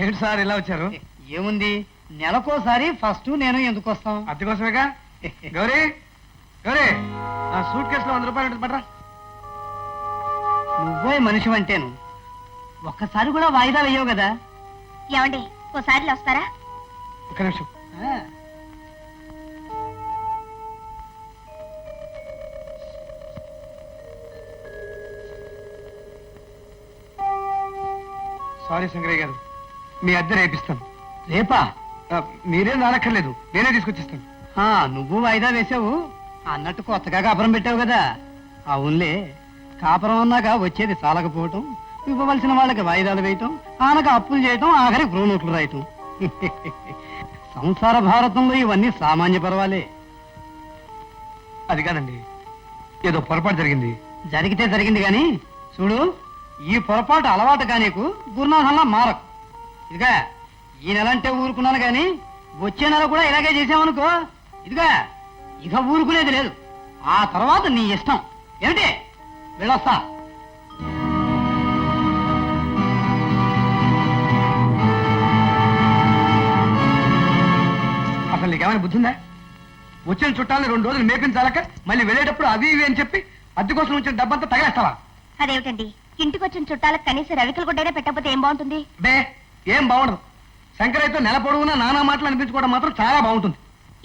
ఏంటి సార్ ఇలా వచ్చారు? ఏముంది? నెలకోసారి ఫస్ట్ నేను ఎందుకు వస్తాం? అద్దె కోసమేగా గౌరీ గౌరీ ఆ సూట్ కేసులో వంద రూపాయలు ఉంటుంది పట్రా. నువ్వే మనిషి అంటేను. ఒక్కసారి కూడా వాయిదా వేయవు కదా. ఏమండి ఓసారి వస్తారా ఒక్క నిమిషం. ఆ, సారీ శంకరయ్య గారు. మీ అద్దె రేపిస్తాను. రేపా? మీరేం రానక్కర్లేదు. నేనే తీసుకొచ్చిస్తాను. ఆ, నువ్వు వాయిదా వేసావు అన్నట్టు కొత్తగా కాపురం పెట్టావు కదా. అవునులే. కాపురం అన్నాక వచ్చేది చాలకపోవటం ఇవ్వవలసిన వాళ్ళకి వాయిదాలు వేయటం ఆనక అప్పులు చేయటం ఆఖరి గృహనోట్లు రాయటం. సంసార భారతంలో ఇవన్నీ సామాన్య పర్వాలే. అది కాదండి. ఏదో పొరపాటు జరిగింది. జరిగితే జరిగింది గాని చూడు ఈ పొరపాటు అలవాటు కానీకు గురునాథంలా మారకు. ఇదిగా ఈ నెల అంటే ఊరుకున్నాను గాని వచ్చే నెల కూడా ఇలాగే చేసామనుకో ఇదిగా ఇక ఊరుకునేది లేదు. ఆ తర్వాత నీ ఇష్టం. ఏమిటి? వెళ్ళొస్తా. అసలు నీకేమైనా బుద్ధి ఉందా? వచ్చిన చుట్టాలని రెండు రోజులు మేపించాలక మళ్ళీ వెళ్ళేటప్పుడు అవి ఇవి అని చెప్పి అద్దె కోసం వచ్చిన డబ్బంతా తగలేస్తావా? అదేమిటండి? ఇంటికి వచ్చిన చుట్టాలకు కనీసం రవికలు గుడ్డైనా పెట్టకపోతే ఏం బాగుంటుంది? బే ఏం బాగుండదు. శంకరయ్యతో నెల పొడవునా నానా మాటలు అనిపించుకోవడం మాత్రం చాలా బాగుంటుంది.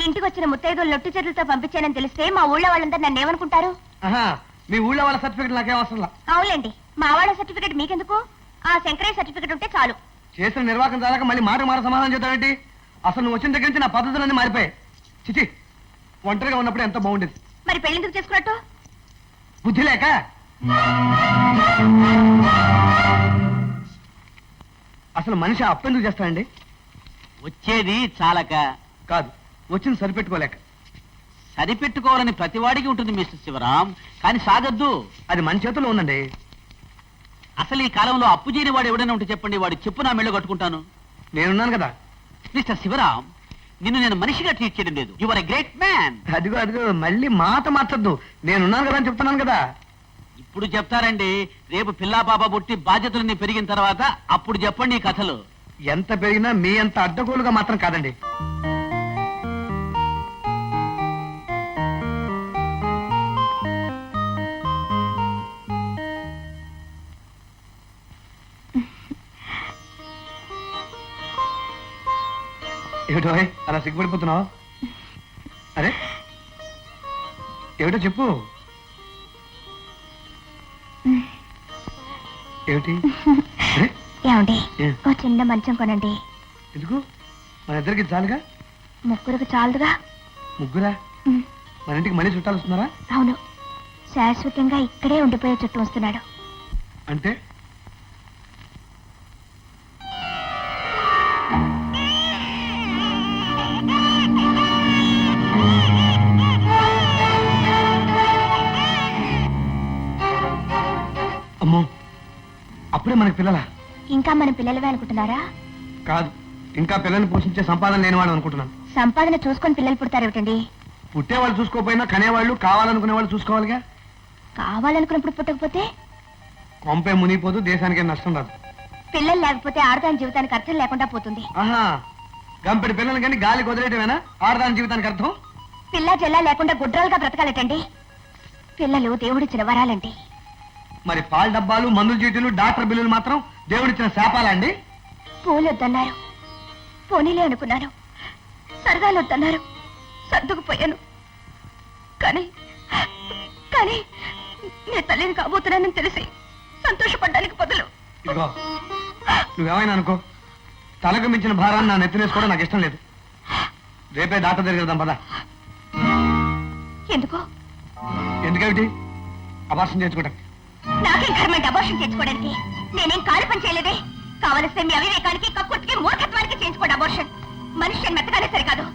ఇంటికి వచ్చిన ముత్తైదులు లొట్టు చేతులతో పంపించానని తెలిస్తే మా ఊళ్ళో వాళ్ళందరూ నన్ను ఏమనుకుంటారు? ఆహా మీ ఊళ్ళో వాళ్ళ సర్టిఫికెట్ నాకేం అవసరం. అవునండి మా వాళ్ళ సర్టిఫికెట్ మీకెందుకు? ఆ శంకరయ్య సర్టిఫికెట్ ఉంటే చాలు. చేసిన నిర్వాహకం చాలక మళ్ళీ మాట మాట సమాధానం చెప్తావేంటి అసలు నువ్వు వచ్చిన దగ్గర నుంచి నా పద్ధతులన్నీ మారిపోయాయి. చిచి ఒంటరిగా ఉన్నప్పుడు ఎంత బాగుండేది. మరి పెళ్ళెందుకు చేసుకున్నట్టు? బుద్ధి లేక? అసలు మనిషి అప్పెందుకు చేస్తాడండి? వచ్చేది చాలక. కాదు వచ్చింది సరిపెట్టుకోలేక. సరిపెట్టుకోవాలని ప్రతివాడికి ఉంటుంది మిస్టర్ శివరాం కానీ సాగద్దు. అది మన చేతుల్లో ఉందండి. అసలు ఈ కాలంలో అప్పు చేయని వాడు ఎవడైనా ఉంటే చెప్పండి వాడు చెప్పు నా మెళ్ళు కట్టుకుంటాను. నేనున్నాను కదా. మిస్టర్ శివరాం నిన్ను నేను మనిషిగా ట్రీట్ చేయడం లేదు. You are a great man అదిగో అదిగో మళ్ళీ మాట మార్చొద్దు. నేనున్నాను కదా అని చెప్తున్నాను కదా. ఇప్పుడు చెప్తారండి రేపు పిల్లా పాప పుట్టి బాధ్యతలన్నీ పెరిగిన తర్వాత అప్పుడు చెప్పండి ఈ కథలు. ఎంత పెరిగినా మీ అంత అడ్డగోలుగా మాత్రం కాదండి. ఏమిటో అలా సిగ్గుపడిపోతున్నావు? అరే ఏమిటో చెప్పు. ఏమిటి? ఏమండి? ఓ చిన్న మంచం కొనండి. ఎందుకు? మన ఇద్దరికి చాలుగా? ముగ్గురికి చాలుగా ముగ్గురా? మన ఇంటికి మళ్ళీ చుట్టాలు వస్తున్నారా? అవును. శాశ్వతంగా ఇక్కడే ఉండిపోయే చుట్టూ వస్తున్నాడు. అంటే? అప్పుడే మనకి పిల్లలా? ఇంకా మన పిల్లలవే అనుకుంటున్నారా? కాదు ఇంకా పిల్లల్ని పోషించే సంపాదన లేనివాడు అనుకుంటున్నాను. సంపాదన చూసుకొని పిల్లలు పుడతారేమిటండి? పుట్టేవాళ్ళు చూసుకోకపోయినా కనేవాళ్ళు కావాలనుకునే వాళ్ళు చూసుకోవాలిగా? కావాలనుకున్నప్పుడు పుట్టకపోతే? కొంపే మునిగిపోదు దేశానికి నష్టం రాదు. పిల్లలు లేకపోతే ఆడదాని జీవితానికి అర్థం లేకుండా పోతుంది. ఆహా గంపెడి పిల్లలు కానీ గాలి వదిలేయటమేనా ఆడదాని జీవితానికి అర్థం? పిల్ల జల్లా లేకుండా గుడ్రాలుగా బ్రతకాలటండి. పిల్లలు దేవుడిచ్చిన వరాలండి. మరి పాల డబ్బాలు మందుల చీటీలు డాక్టర్ బిల్లులు మాత్రం దేవుడిచ్చిన శాపాలా అండి? పూలు వద్దన్నారు పోనీలే అనుకున్నాను. సరదాలు వద్దన్నారు సర్దుకుపోయాను. కానీ కానీ నీ తల్లిని కాబోతున్నానని తెలిసి సంతోషపడ్డానికి బదులు ఇదిగో నువ్వేమైనా అనుకో. తలకు మించిన భారాన్ని నా నెత్తినేసుకోవడం నాకు ఇష్టం లేదు. రేపే డాక్టర్ దగ్గర వెళ్దాం పద. ఎందుకో? ఎందుకేమిటి? అభాషణ చేసుకుంటా నాకేం కర్మంటే అబోషన్ చేసుకోవడానికి నేనేం కాలు పని చేయలేదే? కావలిస్తే మీ అవివేకానికి కక్కుర్తికి మూర్ఖత్వానికి చేయించుకోండి అబోషన్ మనిషి మెత్తగానే సరికాదు.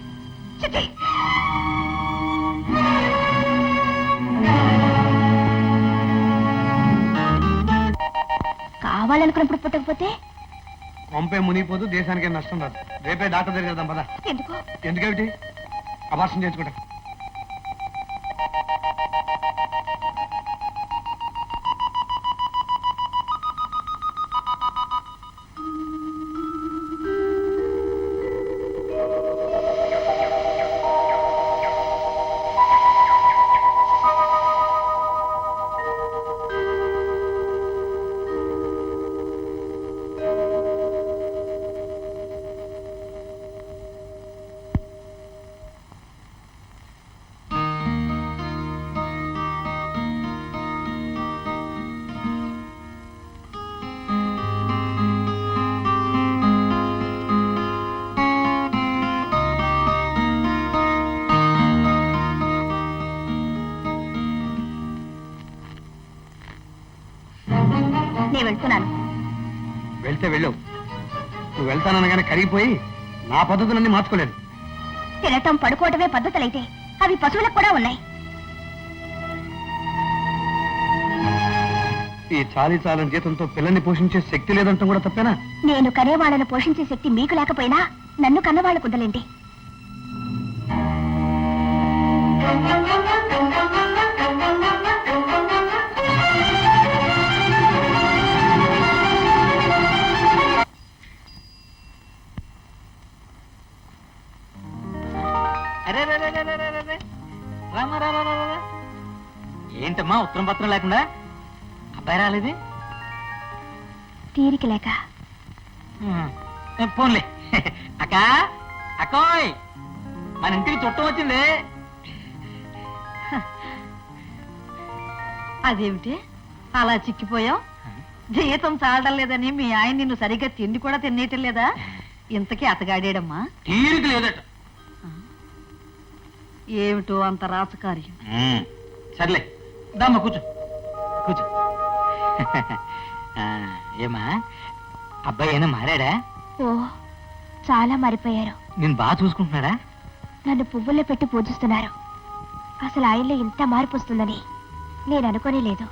కావాలనుకున్నప్పుడు పుట్టకపోతే? కొంపే మునిగిపోదు దేశానికి నష్టం రాదు. రేపే డాక్టర్ దగ్గర వెళ్దాం పద. ఎందుకు? ఎందుకేమిటి? అభాషణ చేసుకుంటా వెళ్తే వెళ్ళవు నువ్వు వెళ్తాననగానే కరిగిపోయి నా పద్ధతులన్నీ మార్చుకోలేదు. తినటం పడుకోవటమే పద్ధతులైతే అవి పశువులకు కూడా ఉన్నాయి. ఈ చాలీ చాలని జీతంతో పిల్లల్ని పోషించే శక్తి లేదంటాం కూడా తప్పేనా? నేను కనేవాళ్ళను పోషించే శక్తి మీకు లేకపోయినా నన్ను కన్నవాళ్ళకు ఉందలేండి ఏంటమ్మా ఉత్తరం పత్రం లేకుండా? అబ్బాయి రాలేదు? తీరిక లేక. పోన్లే. అక్క అక్కోయ్ మన ఇంటికి చుట్టం వచ్చింది. అదేమిటి? అలా చిక్కిపోయావు జీతం చాలడం లేదని మీ ఆయన నిన్ను సరిగ్గా తిండి కూడా తినేయటం లేదా? ఇంతకీ అతగాడాడమ్మా? తీరిక లేదట. ఏమిటో అంత రాచకార్యం. ఉమ్, సర్లే దమ్మ కూర్చో కూర్చో. ఆ, ఏమా అబ్బాయి అయినా మారాడా? ఓ చాలా మారిపోయారు. నేను బాగా చూసుకుంటున్నాడా? నన్ను పువ్వుల్లో పెట్టి పూజిస్తున్నారు. అసలు ఆయనలో ఇంత మార్పు వస్తుందని నేను అనుకోనే లేదు.